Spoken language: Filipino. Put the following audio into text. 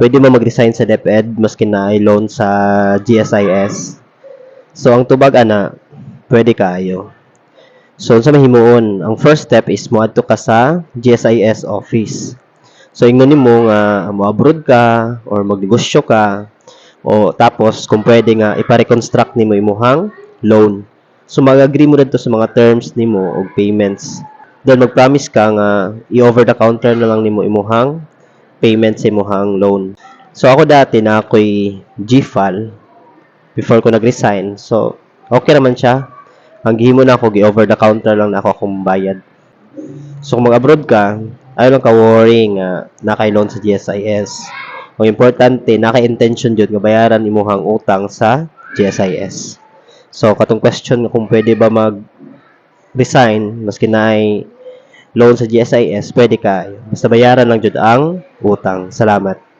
pwede mo mag-resign sa DepEd maski na ay loan sa GSIS. So ang tubag ana, pwede kaayo. So unsa mahimuon? Ang first step is moadto ka sa GSIS office. So ingnon nimo nga mo abroad ka or magnegosyo ka o tapos kung pwede nga ipa-reconstruct nimo imuhang loan. So mag-agree mo dito sa mga terms nimo og payments. Then mag-promise ka nga i-over the counter na lang nimo imuhang payment sa imuhang loan. So ako dati na ako'y GFAL before ko nag-resign. So okay naman siya. Ang gihimo na ako, gi-over the counter lang na ako akong bayad. So kung mag-abroad ka, ayaw lang ka worry nga naka-loan sa GSIS. Ang importante, naka-intention jud nga bayaran imuhang utang sa GSIS. So katong question kung pwede ba mag-resign maski na ay loan sa GSIS, pwede ka. Basta bayaran lang jud ang utang. Salamat.